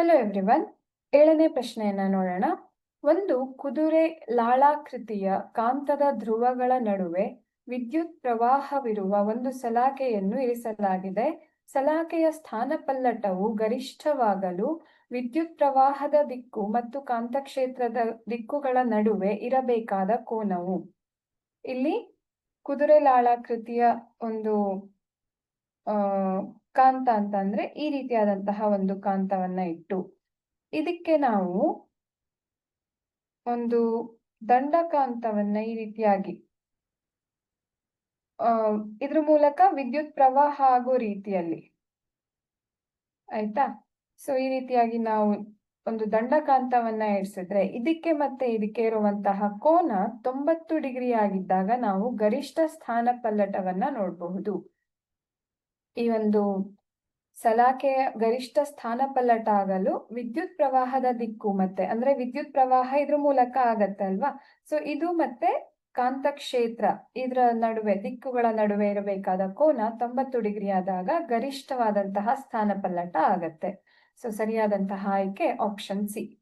Hello everyone ಏಳನೇ ಪ್ರಶ್ನೆಯನ್ನ ನೋಡೋಣ. ಒಂದು ಕುದುರೆ ಲಾಳಾಕೃತಿಯ ಕಾಂತದ ಧ್ರುವಗಳ ನಡುವೆ ವಿದ್ಯುತ್ ಪ್ರವಾಹವಿರುವ ಒಂದು ಸಲಾಕೆಯನ್ನು ಇರಿಸಲಾಗಿದೆ. ಸಲಾಕೆಯ ಸ್ಥಾನಪಲ್ಲಟವು ಗರಿಷ್ಠವಾಗಲು ವಿದ್ಯುತ್ ಪ್ರವಾಹದ ದಿಕ್ಕು ಮತ್ತು ಕಾಂತಕ್ಷೇತ್ರದ ದಿಕ್ಕುಗಳ ನಡುವೆ ಇರಬೇಕಾದ ಕೋನವು. ಇಲ್ಲಿ ಕುದುರೆ ಲಾಳಾಕೃತಿಯ ಒಂದು ಕಾಂತ ಅಂತ ಅಂದ್ರೆ ಈ ರೀತಿಯಾದಂತಹ ಒಂದು ಕಾಂತವನ್ನ ಇಟ್ಟು, ಇದಕ್ಕೆ ನಾವು ಒಂದು ದಂಡಕಾಂತವನ್ನ ಈ ರೀತಿಯಾಗಿ ಇದ್ರ ಮೂಲಕ ವಿದ್ಯುತ್ ಪ್ರವಾಹ ಆಗೋ ರೀತಿಯಲ್ಲಿ, ಆಯ್ತಾ? ಸೊ ಈ ರೀತಿಯಾಗಿ ನಾವು ಒಂದು ದಂಡಕಾಂತವನ್ನ ಇರಿಸಿದ್ರೆ ಇದಕ್ಕೆ ಮತ್ತೆ ಇದಕ್ಕೆ ಇರುವಂತಹ ಕೋನ ತೊಂಬತ್ತು ಡಿಗ್ರಿ ಆಗಿದ್ದಾಗ ನಾವು ಗರಿಷ್ಠ ಸ್ಥಾನ ಪಲ್ಲಟವನ್ನ ನೋಡಬಹುದು. ಈ ಒಂದು ಸಲಾಕೆಯ ಗರಿಷ್ಠ ಸ್ಥಾನ ಪಲ್ಲಟ ಆಗಲು ವಿದ್ಯುತ್ ಪ್ರವಾಹದ ದಿಕ್ಕು ಮತ್ತೆ, ಅಂದ್ರೆ ವಿದ್ಯುತ್ ಪ್ರವಾಹ ಇದ್ರ ಮೂಲಕ ಆಗತ್ತೆ ಅಲ್ವಾ? ಸೊ ಇದು ಮತ್ತೆ ಕಾಂತಕ್ಷೇತ್ರ, ಇದರ ನಡುವೆ, ದಿಕ್ಕುಗಳ ನಡುವೆ ಇರಬೇಕಾದ ಕೋನ ತೊಂಬತ್ತು ಡಿಗ್ರಿ ಆದಾಗ ಗರಿಷ್ಠವಾದಂತಹ ಸ್ಥಾನ ಪಲ್ಲಟ ಆಗತ್ತೆ. ಸೊ ಸರಿಯಾದಂತಹ ಆಯ್ಕೆ ಆಪ್ಷನ್ ಸಿ